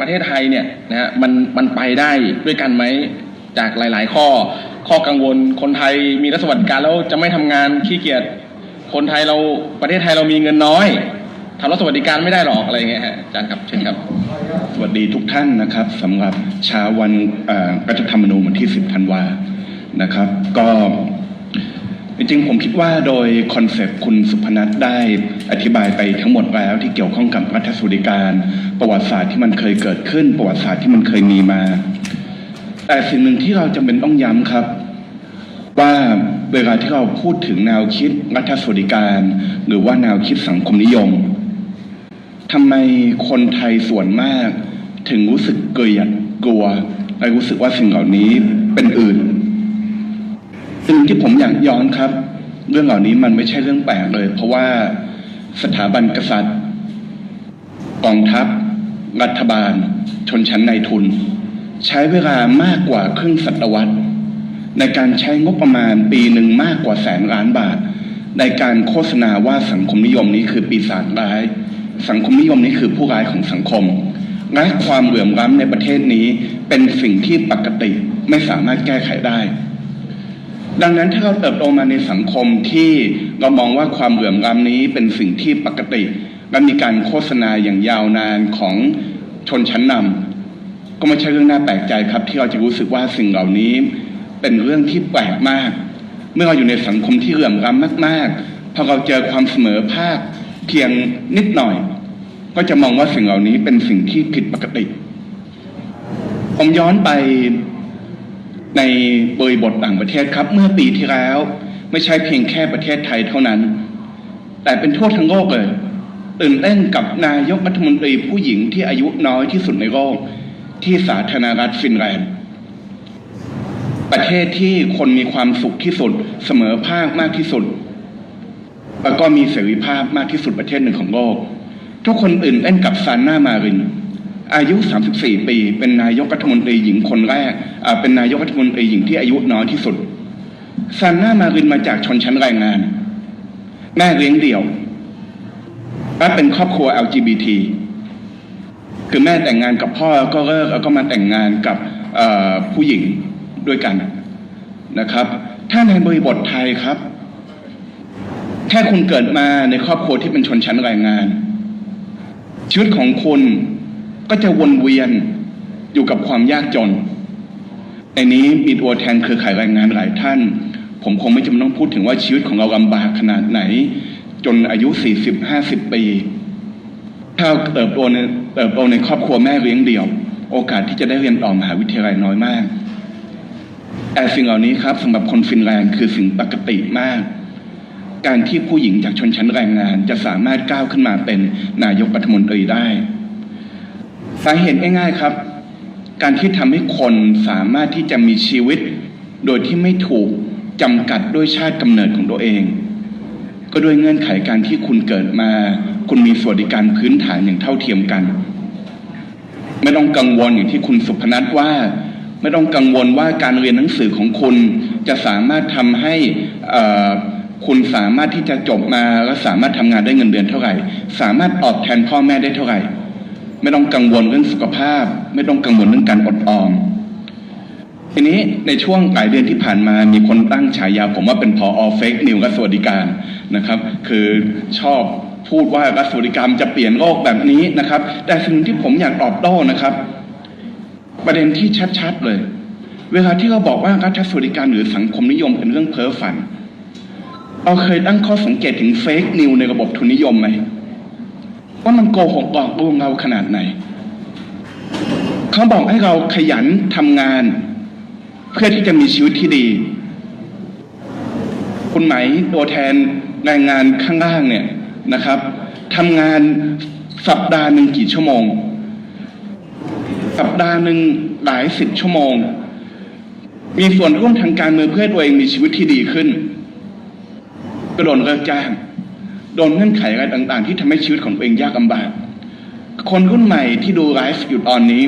ประเทศไทยเนี่ยนะฮะมันมันไปได้ด้วยกันไหมจากหลาย ๆ ข้อ ข้อกังวลคนไทยมีรัฐสวัสดิการแล้วจะไม่ทำงานขี้เกียจคนไทยเราประเทศไทยเรามีเงินน้อยทำรัฐสวัสดิการไม่ได้หรอกอะไรเงี้ยฮะอาจารย์ครับเชิญครับ สวัสดีทุกท่านนะครับสำหรับเช้าวันรัฐธรรมนูญวันที่ 10 ธันวานะครับ ก็ จริงๆ ผมคิดว่าโดยคอนเซปต์คุณสุพนัทได้อธิบายไปทั้งหมดแล้วที่เกี่ยวข้องกับรัฐสวัสดิการ ประวัติศาสตร์ที่มันเคยเกิดขึ้น ประวัติศาสตร์ที่มันเคยมีมา แต่สิ่งหนึ่งที่เราจำเป็นต้องย้ำครับ ว่าเวลาที่เราพูดถึงแนวคิดรัฐสวัสดิการ หรือว่าแนวคิดสังคมนิยมทำไมคนไทยส่วนมาก ถึงรู้สึกเกลียดกลัวและรู้สึกว่าสิ่งเหล่านี้เป็นอื่น สิ่งที่ผมอยากย้อนครับ เรื่องเหล่านี้มันไม่ใช่เรื่องแปลกเลย เพราะว่าสถาบันกษัตริย์กองทัพ รัฐบาล ชนชั้นนายทุน ใช้เวลามากกว่าครึ่งศตวรรษ ในการใช้งบประมาณปีหนึ่งมากกว่าแสนล้านบาท ในการโฆษณาว่าสังคมนิยมนี้คือปีศาจร้าย สังคมนิยมนี้คือผู้ร้ายของสังคมและความเหลื่อมล้ำในประเทศนี้เป็นสิ่งที่ปกติไม่สามารถแก้ไขได้ ดังนั้นถ้าเราเติบโตมาในสังคมที่เรามองว่าความเหลื่อมล้ำนี้เป็นสิ่งที่ปกติและมีการโฆษณาอย่างยาวนานของชนชั้นนำก็ไม่ใช่เรื่องน่าแปลกใจครับ ที่เราจะรู้สึกว่าสิ่งเหล่านี้เป็นเรื่องที่แปลกมาก เมื่อเราอยู่ในสังคมที่เหลื่อมล้ำมากๆพอเราเจอความเสมอภาคเพียงนิดหน่อย ก็จะมองว่าสิ่งเหล่านี้เป็นสิ่งที่ผิดปกติ ผมย้อนไป ในบริบทต่างประเทศครับ เมื่อปีที่แล้ว ไม่ใช่เพียงแค่ประเทศไทยเท่านั้น แต่เป็นทั่วทั้งโลกเลยตื่นเต้นกับนายกรัฐมนตรีผู้หญิงที่อายุน้อยที่สุดในโลกที่สาธารณรัฐฟินแลนด์ประเทศที่คนมีความสุขที่สุด เสมอภาคมากที่สุด แล้วก็มีเสรีภาพมากที่สุดประเทศหนึ่งของโลก ทุกคนตื่นเต้นกับซานนามาริน อายุ 34 ปี เป็นนายกรัฐมนตรีหญิงคนแรกอ่าเป็นนายกรัฐมนตรีหญิงที่อายุน้อยที่สุดซานน่ามารินมาจากชนชั้นแรงงาน แม่เลี้ยงเดี่ยวและเป็นครอบครัว LGBT คือแม่แต่งงานกับพ่อแล้วก็เลิกแล้วก็มาแต่งงานกับอ่อผู้หญิงด้วยกันนะครับ ถ้าในบริบทไทยครับ แค่คุณเกิดมาในครอบครัวที่เป็นชนชั้นแรงงานชีวิตของคุณ ก็จะวนเวียนอยู่กับความยากจน ในนี้มีตัวแทนเครือข่ายแรงงานหลายท่าน ผมคงไม่จำเป็นต้องพูดถึงว่าชีวิตของเราลำบากขนาดไหน จนอายุ 40-50 ปี ถ้าเติบโตในเติบโตในครอบครัวแม่เลี้ยงเดี่ยว โอกาสที่จะได้เรียนต่อมหาวิทยาลัยน้อยมากแต่สิ่งเหล่านี้ครับสำหรับคนฟินแลนด์คือสิ่งปกติมาก การที่ผู้หญิงจากชนชั้นแรงงานจะสามารถก้าวขึ้นมาเป็นนายกรัฐมนตรีได้ สาเหตุง่ายๆครับ การที่ทำให้คนสามารถที่จะมีชีวิต โดยที่ไม่ถูกจำกัดด้วยชาติกำเนิดของตัวเอง ก็ด้วยเงื่อนไขการที่คุณเกิดมา คุณมีสวัสดิการพื้นฐานอย่างเท่าเทียมกัน ไม่ต้องกังวลอย่างที่คุณสุพนัทว่า ไม่ต้องกังวลว่าการเรียนหนังสือของคุณจะสามารถทำให้คุณสามารถที่จะจบมาแล้วสามารถทำงานได้เงินเดือนเท่าไหร่ สามารถตอบแทนพ่อแม่ได้เท่าไหร่ ไม่ต้องกังวลเรื่องสุขภาพ ไม่ต้องกังวลเรื่องการอดออมทีนี้ในช่วงหลายเดือนที่ผ่านมามีคนตั้งฉายาผมว่าเป็นพออเฟกนิวรัฐสวัสดิการนะครับ คือชอบพูดว่ารัฐสวัสดิการจะเปลี่ยนโลกแบบนี้นะครับ แต่สิ่งที่ผมอยากตอบโต้นะครับ ประเด็นที่ชัดๆเลย เวลาที่เราบอกว่ารัฐสวัสดิการหรือสังคมนิยมเป็นเรื่องเพ้อฝันเราเคยตั้งข้อสังเกตถึงเฟกนิวในระบบทุนนิยมไหม ว่ามันโกหกหลอกลวงเราขนาดไหน เขาบอกให้เราขยันทำงาน เพื่อที่จะมีชีวิตที่ดี คุณไหมตัวแทนแรงงานข้างล่างเนี่ยนะครับทำงานสัปดาห์หนึ่งกี่ชั่วโมง สัปดาห์หนึ่งหลายสิบชั่วโมง มีส่วนร่วมทางการเมืองเพื่อตัวเองมีชีวิตที่ดีขึ้นก็โดนเลิกจ้าง ดนเงื่อนไขอะไรต่างๆ ที่ทำให้ชีวิตของตัวเองยากลำบาก คนรุ่นใหม่ที่ดูไลฟ์อยู่ตอนนี้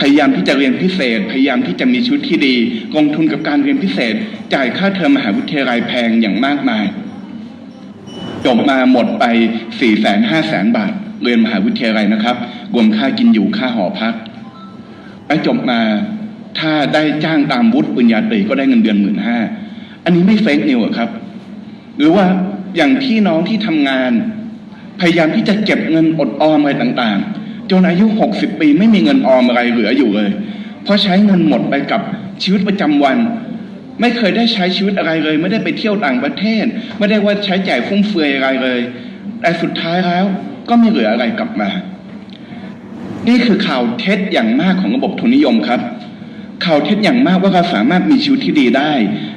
พยายามที่จะเรียนพิเศษ พยายามที่จะมีชีวิตที่ดีลงทุนกับการเรียนพิเศษ จ่ายค่าเทอมมหาวิทยาลัยแพงอย่างมากมายจบมาหมดไปสี่แสนห้าแสนบาท เรียนมหาวิทยาลัยนะครับ รวมค่ากินอยู่ค่าหอพักไปจบมาถ้าได้จ้างตามวุฒิปริญญาตรีก็ได้เงินเดือนหมื่นห้าอันนี้ไม่เฟกนิวครับ หรือว่า อย่างพี่น้องที่ทำงาน พยายามที่จะเก็บเงินอดออมอะไรต่างๆ จนอายุ60ปีไม่มีเงินออมอะไรเหลืออยู่เลย เพราะใช้เงินหมดไปกับชีวิตประจำวัน ไม่เคยได้ใช้ชีวิตอะไรเลย ไม่ได้ไปเที่ยวต่างประเทศ ไม่ได้ว่าใช้จ่ายฟุ่มเฟือยอะไรเลย แต่สุดท้ายแล้วก็ไม่เหลืออะไรกลับมา นี่คือข่าวเท็จอย่างมากของระบบทุนนิยมครับข่าวเท็จอย่างมากว่าเราสามารถมีชีวิตที่ดีได้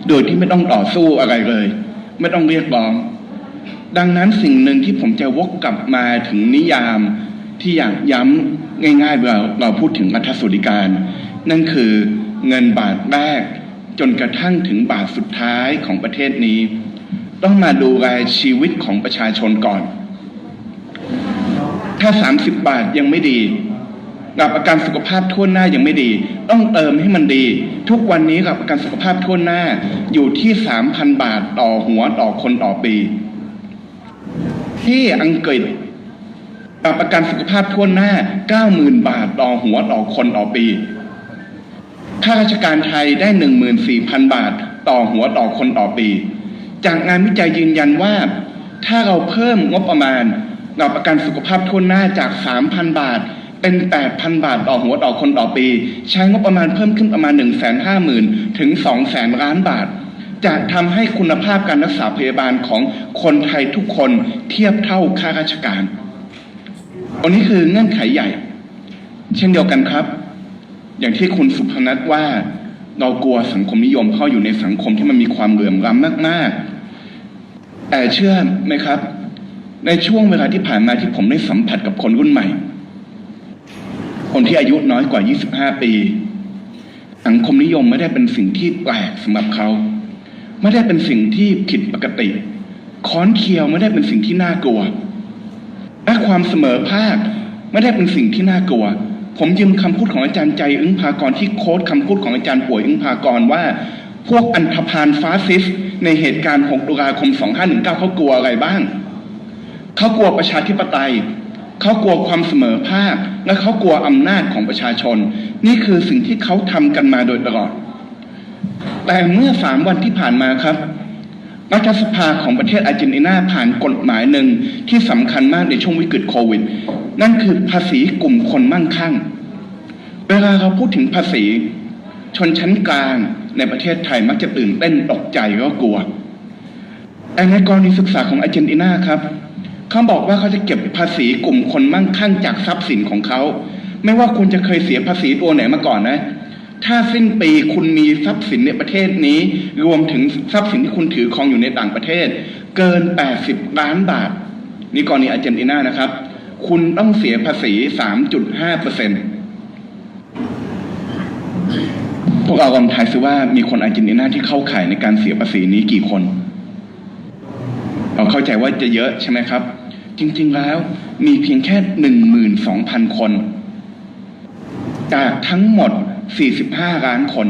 โดยที่ไม่ต้องต่อสู้อะไรเลย ไม่ต้องเรียกร้อง ดังนั้นสิ่งหนึ่งที่ผมจะวกกลับมาถึงนิยามที่อยากย้ำง่ายๆเวลาเราพูดถึงรัฐสวัสดิการ นั่นคือเงินบาทแรก จนกระทั่งถึงบาทสุดท้ายของประเทศนี้ ต้องมาดูแลชีวิตของประชาชนก่อน ถ้า 30 บาทยังไม่ดีกับประกันสุขภาพทั่วหน้ายังไม่ดี ต้องเติมให้มันดี ทุกวันนี้กับประกันสุขภาพทั่วหน้าอยู่ที่ 3,000 บาทต่อหัวต่อคนต่อปี ที่อังกฤษกับประกันสุขภาพทั่วหน้า 90,000 บาทต่อหัวต่อคนต่อปี ข้าราชการไทยได้ 14,000 บาทต่อหัวต่อคนต่อปี จากงานวิจัยยืนยันว่า ถ้าเราเพิ่มงบประมาณเราประกันสุขภาพทั่วหน้าจาก 3,000 บาท เป็น 8,000 บาทต่อหัวต่อคนต่อปี ใช้งบประมาณเพิ่มขึ้นประมาณ 150,000 ถึง 200,000ล้านบาท จะทำให้คุณภาพการรักษาพยาบาลของคนไทยทุกคนเทียบเท่าข้าราชการ อันนี้คือเงื่อนไขใหญ่ เช่นเดียวกันครับ อย่างที่คุณสุพนัทว่าเรากลัวสังคมนิยมเพราอยู่ในสังคมที่มันมีความเหลื่อมล้ำมาก ๆ แต่เชื่อไหมครับ ในช่วงเวลาที่ผ่านมาที่ผมได้สัมผัสกับคนรุ่นใหม่ คนที่อายุน้อยกว่า 25 ปี สังคมนิยมไม่ได้เป็นสิ่งที่แปลกสำหรับเขา ไม่ได้เป็นสิ่งที่ผิดปกติค้อนเคียวไม่ได้เป็นสิ่งที่น่ากลัวและความเสมอภาคไม่ได้เป็นสิ่งที่น่ากลัว ผมยืมคำพูดของอาจารย์ใจอึ้งพากรที่โค้ดคำพูดของอาจารย์ป่วยอึ้งพากรว่า พวกอันธพาลฟาสซิส ในเหตุการณ์ 6 ตุลาคม 2519 เขากลัวอะไรบ้าง เขากลัวประชาธิปไตย เขากลัวความเสมอภาค และเขากลัวอำนาจของประชาชน นี่คือสิ่งที่เขาทำกันมาโดยตลอด แต่เมื่อสามวันที่ผ่านมาครับรัฐสภาของประเทศอาร์เจนตินาผ่านกฎหมายหนึ่งที่สำคัญมากในช่วงวิกฤตโควิด นั่นคือภาษีกลุ่มคนมั่งคั่ง เวลาเราพูดถึงภาษี ชนชั้นกลางในประเทศไทยมักจะตื่นเต้นตกใจก็กลัวแต่ในกรณีศึกษาของอาร์เจนตินาครับเขาบอกว่าเขาจะเก็บภาษีกลุ่มคนมั่งคั่งจากทรัพย์สินของเขา ไม่ว่าคุณจะเคยเสียภาษีตัวไหนมาก่อนนะ ถ้าสิ้นปีคุณมีทรัพย์สินในประเทศนี้ รวมถึงทรัพย์สินที่คุณถือครองอยู่ในต่างประเทศ เกิน 80 ล้านบาท นี่กรณีอาร์เจนตินานะครับ คุณต้องเสียภาษี 3.5เปอร์เซ็นต์พวกเราลองทายซิว่ามีคนอาร์เจนตินาที่เข้าข่ายในการเสียภาษีนี้กี่คน เราเข้าใจว่าจะเยอะใช่ไหมครับ จริงๆแล้วมีเพียงแค่หนึ่งหมื่นสองพันคน จากทั้งหมด สี่สิบห้าล้านคน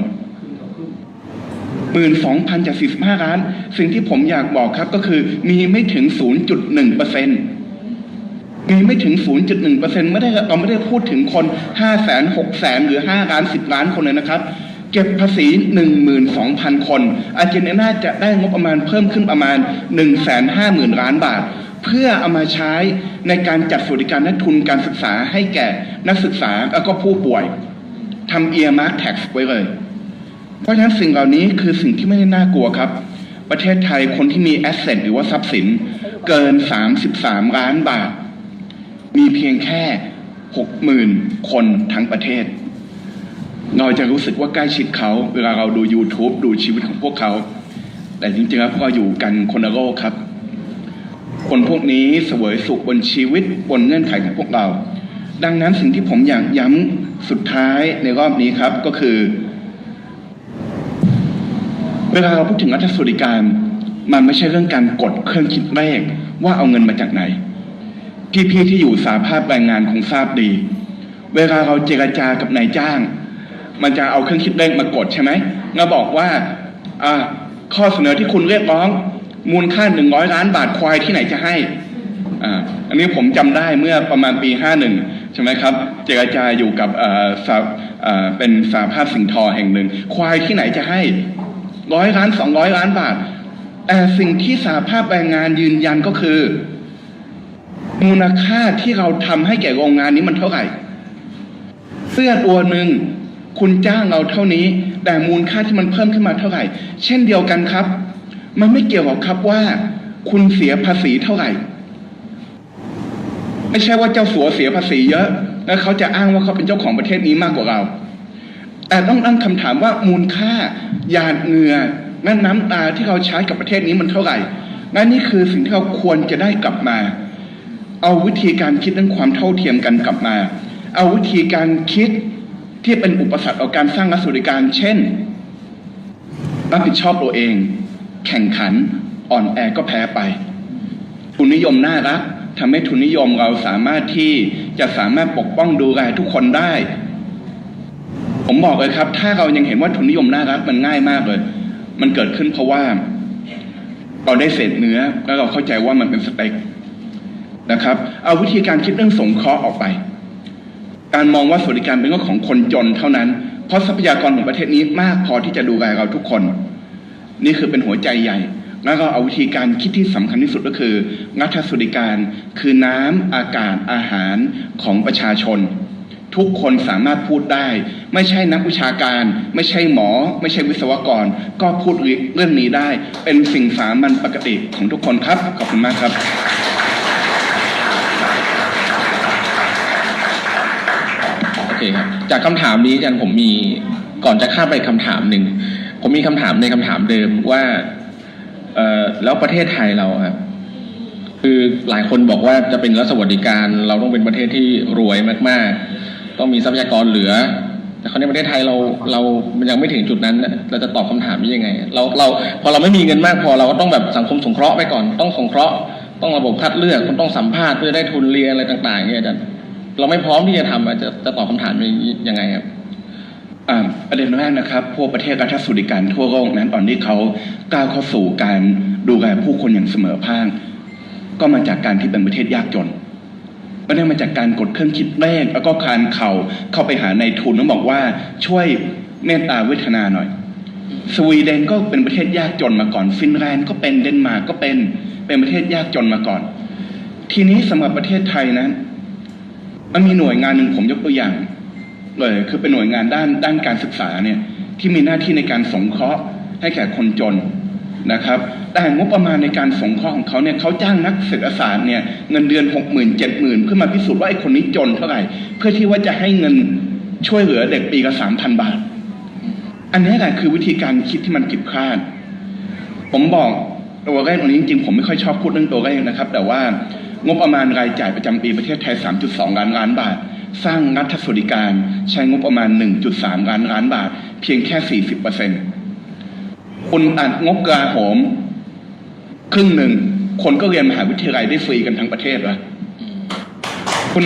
หมื่นสองพันจากสี่สิบห้าล้าน สิ่งที่ผมอยากบอกครับก็คือ มีไม่ถึงศูนย์จุดหนึ่งเปอร์เซ็นมีไม่ถึงศูนย์จุดหนึ่งเปอร์เซ็นไม่ได้เราไม่ได้พูดถึงคนห้าแสนหกแสน หรือห้าล้านสิบล้านคนเลยนะครับ เก็บภาษีหนึ่งหมื่นสองพันคน อาร์เจนตินาจะได้งบประมาณเพิ่มขึ้นประมาณหนึ่งแสนห้าหมื่นล้านบาทเพื่อเอามาใช้ในการจัดสวัสดิการและทุนการศึกษาให้แก่นักศึกษาแล้วก็ผู้ป่วย ทำเอียร์มาร์ tax ไว้เลย เพราะฉะนั้นสิ่งเหล่านี้คือสิ่งที่ไม่ได้น่ากลัวครับ ประเทศไทยคนที่มีแอสเซทหรือว่าทรัพย์สิน เกิน 33 ล้านบาท มีเพียงแค่ 60,000 คนทั้งประเทศ เราจะรู้สึกว่าใกล้ชิดเขา เวลาเราดู YouTube ดูชีวิตของพวกเขา แต่จริงๆแล้วพวกเราอยู่กันคนละโลกครับ คนพวกนี้เสวยสุขบนชีวิตบนเงื่อนไขของพวกเรา ดังนั้นสิ่งที่ผมอยากย้ำสุดท้ายในรอบนี้ครับก็คือ เวลาเราพูดถึงรัฐสวัสดิการ มันไม่ใช่เรื่องการกดเครื่องคิดเลขว่าเอาเงินมาจากไหน พี่ๆที่อยู่สาภาพแรงงานคงทราบดี เวลาเราเจรจากับนายจ้าง มันจะเอาเครื่องคิดเลขมากดใช่ไหมเราบอกว่าอข้อเสนอที่คุณเรียกร้อง มูลค่าหนึ่งร้อยล้านบาทควายที่ไหนจะให้อ่าอันนี้ผมจำได้เมื่อประมาณปี51 ใช่ไหมครับ เจรจาอยู่กับเป็นสาภาพสิงห์ทอแห่งหนึ่ง ควายที่ไหนจะให้ร้อยล้านสองร้อยล้านบาท แต่สิ่งที่สาภาพแรงงานยืนยันก็คือ มูลค่าที่เราทำให้แก่โรงงานนี้มันเท่าไหร่ เสื้อตัวหนึ่งคุณจ้างเราเท่านี้ แต่มูลค่าที่มันเพิ่มขึ้นมาเท่าไหร่ เช่นเดียวกันครับ มันไม่เกี่ยวกับครับว่า คุณเสียภาษีเท่าไหร่ ไม่ใช่ว่าเจ้าสัวเสียภาษีเยอะแล้วเขาจะอ้างว่าเขาเป็นเจ้าของประเทศนี้มากกว่าเรา แต่ต้องตั้งคำถามว่ามูลค่าหยาดเหงื่อและน้ำตาที่เราใช้กับประเทศนี้มันเท่าไหร่และนี่คือสิ่งที่เราควรจะได้กลับมา เอาวิธีการคิดเรื่องความเท่าเทียมกันกลับมา เอาวิธีการคิดที่เป็นอุปสรรคต่อการสร้างรัฐสวัสดิการ เช่น รับผิดชอบตัวเอง แข่งขันอ่อนแอก็แพ้ไปทุนนิยมน่ารัก ทำให้ทุนนิยมเราสามารถที่จะสามารถปกป้องดูแลทุกคนได้ ผมบอกเลยครับ ถ้าเรายังเห็นว่าทุนนิยมน่ารักมันง่ายมากเลย มันเกิดขึ้นเพราะว่าเราได้เศษเนื้อแล้วเราเข้าใจว่ามันเป็นสเต็กนะครับ เอาวิธีการคิดเรื่องสงเคราะห์ออกไป การมองว่าสวัสดิการเป็นเรื่องของคนจนเท่านั้น เพราะทรัพยากรของประเทศนี้มากพอที่จะดูแลเราทุกคน นี่คือเป็นหัวใจใหญ่ แล้วก็เอาวิธีการคิดที่สำคัญที่สุดก็คือ รัฐสวัสดิการคือน้ำอากาศอาหารของประชาชน ทุกคนสามารถพูดได้ ไม่ใช่นักวิชาการ ไม่ใช่หมอ ไม่ใช่วิศวกร ก็พูดเรื่องนี้ได้ เป็นสิ่งสามัญปกติของทุกคนครับ ขอบคุณมากครับโอเคครับจากคำถามนี้อาจารย์ผมมีก่อนจะข้ามไปคำถามหนึ่งผมมีคำถามในคำถามเดิมว่า เอ่อแล้วประเทศไทยเราครับคือหลายคนบอกว่าจะเป็นรัฐสวัสดิการ เราต้องเป็นประเทศที่รวยมาก ๆ ต้องมีทรัพยากรเหลือ แต่คราวนี้ประเทศไทยเราเรามันยังไม่ถึงจุดนั้นนะเราจะตอบคำถามนี้ยังไง เราเราพอเราไม่มีเงินมากพอเราก็ต้องแบบสังคมสงเคราะห์ไปก่อน ต้องสงเคราะห์ต้องระบบคัดเลือกต้องสัมภาษณ์เพื่อได้ทุนเรียนอะไรต่าง ๆ เนี่ยอาจารย์เราไม่พร้อมที่จะทำอะจะจะตอบคำถามนี้ยังไงครับ ประเด็นแรกนะครับพวกประเทศรัฐสวัสดิการทั่วโลกนั้นตอนนี้เขาก้าวเข้าสู่การดูแลผู้คนอย่างเสมอภาคก็มาจากการที่เป็นประเทศยากจนไม่ได้มาจากการกดเครื่องคิดเลขแล้วก็คานเข่าเข้าไปหาในทุนแล้วบอกว่าช่วยเมตตาเวทนาหน่อย สวีเดนก็เป็นประเทศยากจนมาก่อนฟินแลนด์ก็เป็นเดนมาร์กก็เป็นเป็นประเทศยากจนมาก่อน ทีนี้สำหรับประเทศไทยนั้นมันมีหน่วยงานหนึ่งผมยกตัวอย่าง เลยคือเป็นหน่วยงานด้านด้านการศึกษาเนี่ยที่มีหน้าที่ในการสงเคราะห์ให้แก่คนจนนะครับ แต่งบประมาณในการสงเคราะห์ของเขาเนี่ยเขาจ้างนักเศรษฐศาสตร์เนี่ยเงินเดือนหกหมื่นเจ็ดหมื่นเพื่อมาพิสูจน์ว่าไอ้คนนี้จนเท่าไหร่ เพื่อที่ว่าจะให้เงินช่วยเหลือเด็กปีละสามพันบาท อันนี้แหละคือวิธีการคิดที่มันผิดพลาด ผมบอกตัวเลขตรงนี้จริงๆผมไม่ค่อยชอบพูดเรื่องตัวเลขนะครับ แต่ว่างบประมาณรายจ่ายประจำปีประเทศไทย 3.2 ล้านล้านบาท สร้างรัฐสวัสดิการใช้งบประมาณ 1.3 ล้านล้านบาท เพียงแค่ 40เปอร์เซ็นต์คุณตัดงบกลาโหม ครึ่งหนึ่ง คนก็เรียนมหาวิทยาลัยได้ฟรีกันทั้งประเทศวะคุณ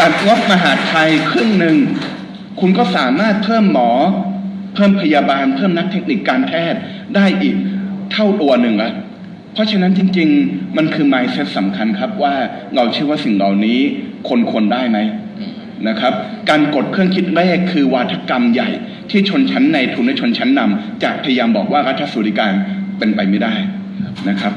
ตัดงบมหาไทยครึ่งหนึ่ง คุณก็สามารถเพิ่มหมอ เพิ่มพยาบาล เพิ่มนักเทคนิคการแพทย์ได้อีกเท่าตัวหนึ่งละเพราะฉะนั้นจริง ๆ มันคือ mindset สำคัญครับว่าเราเชื่อว่าสิ่งเหล่านี้ คนควรได้ไหมนะครับ การกดเครื่องคิดเลขคือวาทกรรมใหญ่ ที่ชนชั้นในทุนและชนชั้นนำจะพยายามบอกว่ารัฐสวัสดิการเป็นไปไม่ได้นะครับ